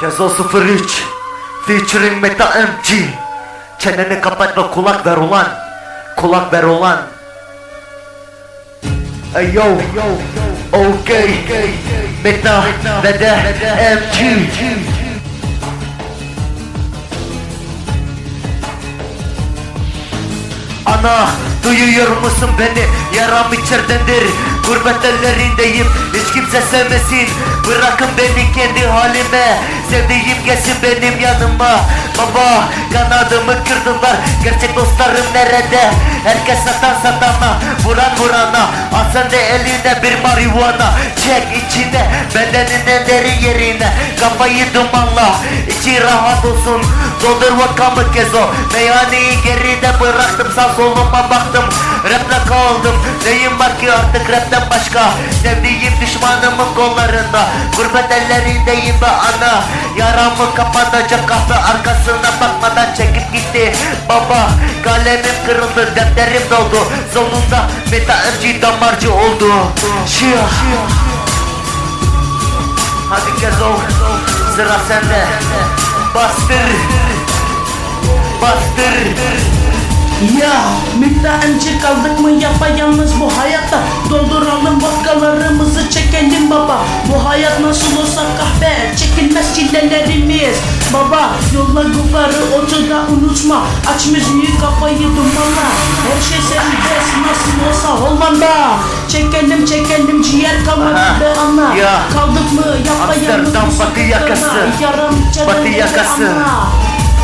Kezo 03 Featuring Meta MG Çeneni kapat ve kulak ver ulan. Kulak ver ulan. Ey yo. Okay Meta ve de MG Ana duyuyor musun beni? Yaram içerdendir Gurbet ellerindeyim hiç kimse sevmesin. Bırakın beni kendi halime Sevdiğim gelsin benim yanıma. Baba kanadımı kırdılar Gerçek dostlarım nerede? Herkes satan satana Vuran vurana. Al sen de eline bir marihuana Çek içine bedenin en derin yerine. Kafayı dumanla içi rahat olsun. Doldur vakamı kezo Meyhaneyi geride bıraktım. Sağ soluma baktım Raple kaldım. Neyim var ki artık rapten başka. Sevdiğim düşmanımın kollarında. Gurbet ellerindeyim be ana. Yaramı kapatacak kahve arkasına bakmadan çekip gitti. Baba kalemim kırıldı defterim doldu. Sonunda meta MC damarcı oldu. Şia Hadi Gezo sıra sende. Bastır. Bastır. Ya müptehenci kaldık mı? Yapayalnız bu hayatta çilelerimiz Baba yolla gubarı otuda unutma. Aç müziği kafayı dumanla. Her şey serbest nasıl olsa Hollanda Çekelim çekelim ciğer kalmadı be ana Ya. Kaldık mı yapayalnız batı yakası. Batı yakası. ana.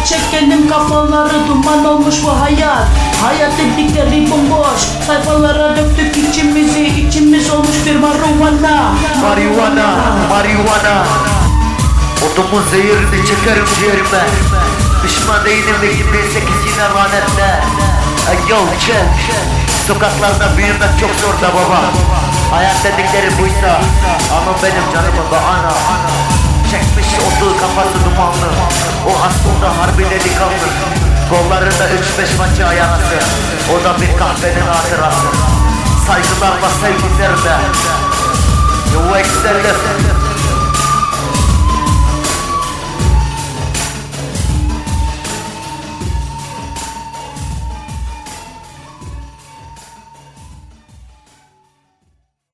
Çekelim kafaları duman olmuş bu hayat. Hayat dedikleri bomboş. Sayfalara döktük içimizi. İçimiz olmuş bir marihuana Marihuana, marihuana Odumun zehirini çekerim ciğerime. Düşman değilim ve 28 yine lanetle Ey yo check Sokaklarda büyümek çok zor da baba. Hayat dedikleri buysa Ama benim canımı da ana Çekmiş olduğu kafası dumanlı. O aslında harbi delikanlı. Kollarında 3-5 maçı ayanası. O da bir kahvenin hatırası. Saygılar ve sevgilerle You extended